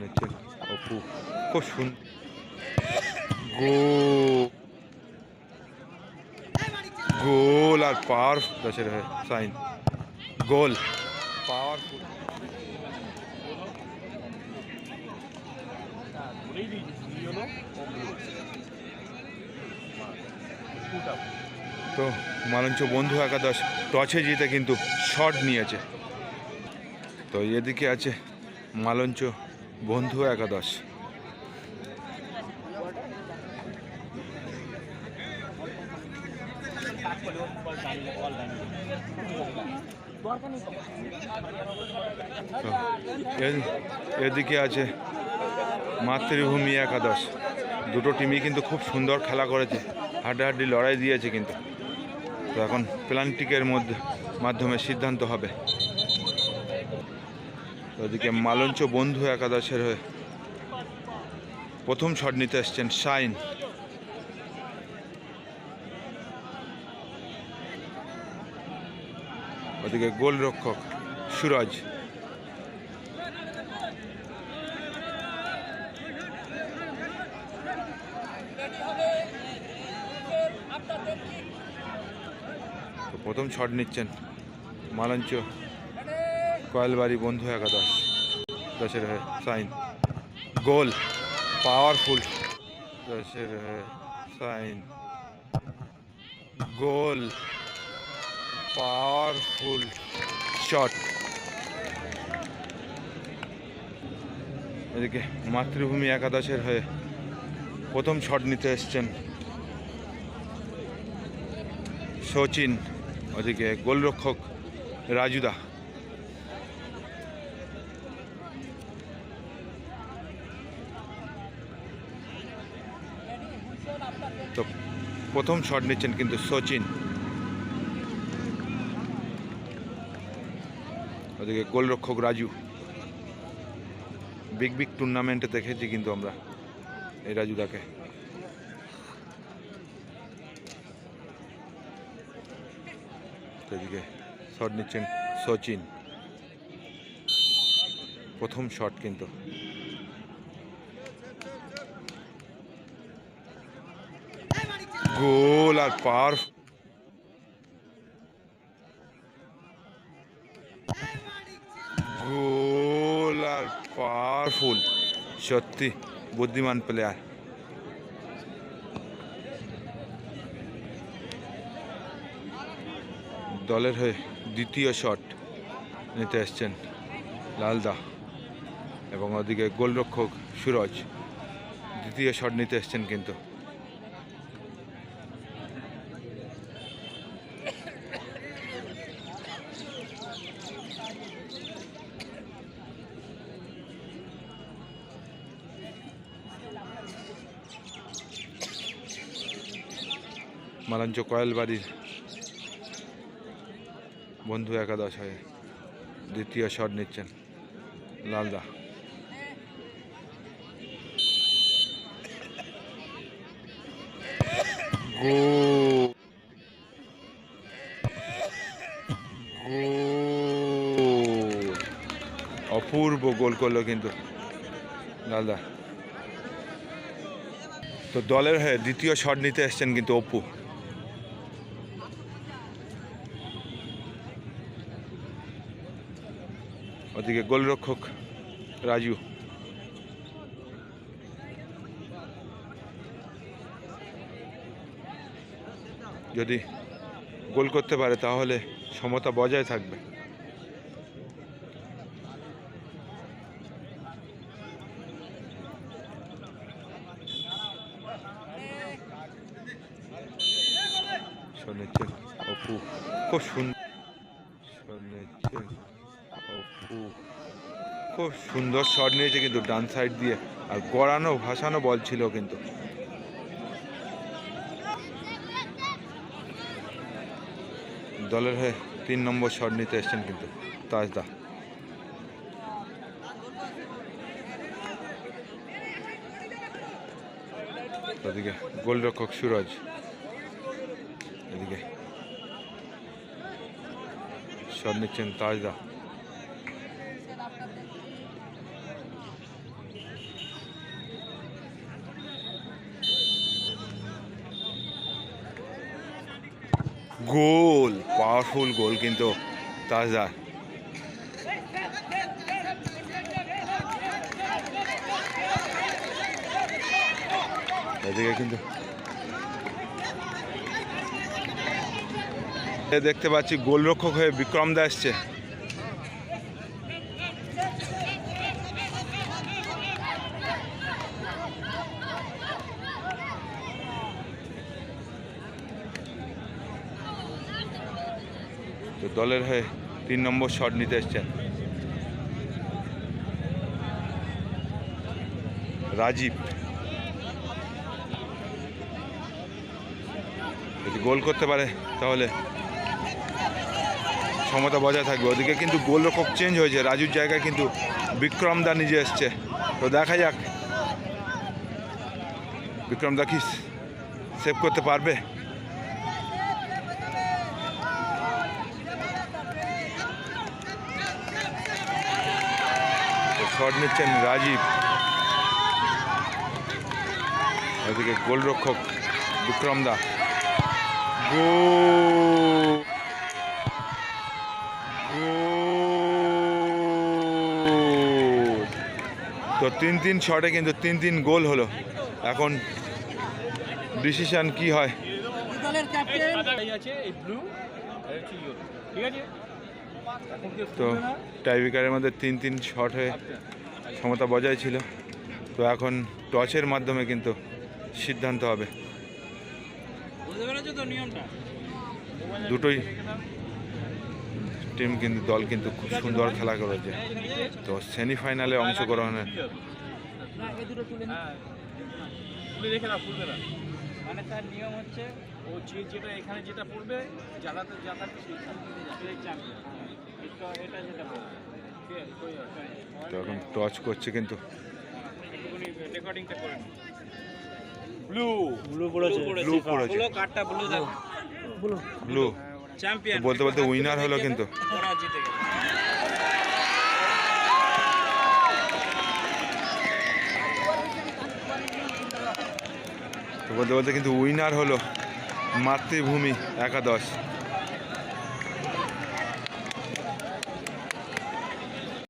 নিচ্ছেন অপু, খুব সুন গো গোল আর পাওয়ার দশের সাইন গোল। পাওয়ারফুল তো, মালঞ্চ বন্ধু একাদশ টসে জিতে কিন্তু শট নিয়েছে। তো এদিকে আছে মালঞ্চ বন্ধু একাদশ। এদিকে আছে মাতৃভূমি একাদশ। দুটো টিমই কিন্তু খুব সুন্দর খেলা করেছে। হাড্ডাহাড্ডি লড়াই দিয়েছে কিন্তু। তো এখন প্লান্টিকের মধ্যে মাধ্যমে সিদ্ধান্ত হবে। ওদিকে মালঞ্চ বন্ধু একাদশের হয়ে প্রথম শট নিতে এসছেন শাইন। ওদিকে গোলরক্ষক সুরজ। প্রথম শট নিচ্ছেন মালঞ্চ। কয়েলবাড়ি বন্ধু একাদশ। দশের হয়ে, সাইন। Goal, powerful. দশের হয়ে, সাইন। Goal, powerful shot. এদিকে মাতৃভূমি একাদশের হয়ে প্রথম শট নিতে এসছেন সচিন ওদিকে গোলরক্ষক রাজুদা তো প্রথম শট নিচ্ছেন কিন্তু সচিন। ওদিকে গোলরক্ষক রাজু। বিগ বিগ টুর্নামেন্টে দেখেছি কিন্তু আমরা এই রাজুদাকে এদিকে শট নিচ্ছেন সচিন। প্রথম শট কিন্তু। গোল আর পাওয়ার গোল আর পাওয়ারফুল, সত্যি বুদ্ধিমান প্লেয়ার দলের হয়ে দ্বিতীয় শট নিতে এসছেন লালদা এবং ওদিকে গোলরক্ষক সুরজ, দ্বিতীয় শট নিতে এসছেন কিন্তু। মালাঞ্চ কয়েলবাড়ির বন্ধু একাদশ হয়ে দ্বিতীয় শট নিচ্ছেন লালদা। গোল। অপূর্ব গোল করল কিন্তু লালদা। তো দলের হয়ে দ্বিতীয় শট নিতে এসছেন কিন্তু অপু। ওদিকে গোলরক্ষক রাজু। যদি গোল করতে পারে তাহলে সমতা বজায় থাকবে। খুব সুন্দর। শুনেছেন খুব সুন্দর শট নিয়েছে কিন্তু ডান সাইড দিয়ে। আর গড়ানো, ভাসানো বল ছিল কিন্তু। দলের হয়ে তিন নম্বর শট নিতে এসছেন কিন্তু তাজদা। ওদিকে গোলরক্ষক সুরজ। এদিকে শট নিচ্ছেন তাজদা। গোল পাওয়ারফুল গোল কিন্তু তাজদার এদিকে কিন্তু দেখতে পাচ্ছি গোলরক্ষক হয়ে বিক্রম দা এসছে। তো দলের হয়ে তিন নম্বর শট নিতে এসছেন রাজীব। যদি গোল করতে পারে, তাহলে সমতা বজায় থাকবে। ওদিকে কিন্তু গোল গোলরক্ষক চেঞ্জ হয়েছে। রাজুর জায়গায় কিন্তু বিক্রম দা নিজে এসছে। তো দেখা যাক। বিক্রম দা কি সেভ করতে পারবে? শট নিচ্ছেন রাজীব ওদিকে গোলরক্ষক বিক্রম দা। গোল! গোল। তো তিন তিন শটে কিন্তু তিন তিন গোল হলো। এখন ডিসিশন কি হয়? ঠিক আছে? তো টাইব্রেকারের মধ্যে তিন তিন শট হয়ে সমতা বজায় ছিল। তো এখন টচের মাধ্যমে কিন্তু সিদ্ধান্ত হবে। দুটোই টিম কিন্তু দল কিন্তু খুব সুন্দর খেলা করেছে। তো সেমিফাইনালে অংশগ্রহণের। হ্যাঁ। মানে তার নিয়ম হচ্ছে ও যে যেটা এখানে যেটা পড়বে। এটা যেটা এখন টচ করছে কিন্তু। রেকর্ডিংটা করে ব্লু ব্লু পড়েছে। ব্লু পড়েছে। ব্লু কার্ডটা ব্লু দেখো। ব্লু ব্লু চ্যাম্পিয়ন বলতে বলতে উইনার হলো কিন্তু। ওরা জিতে গেল। তো বলতে বলতে কিন্তু উইনার হলো। মাতৃভূমি একাদশ।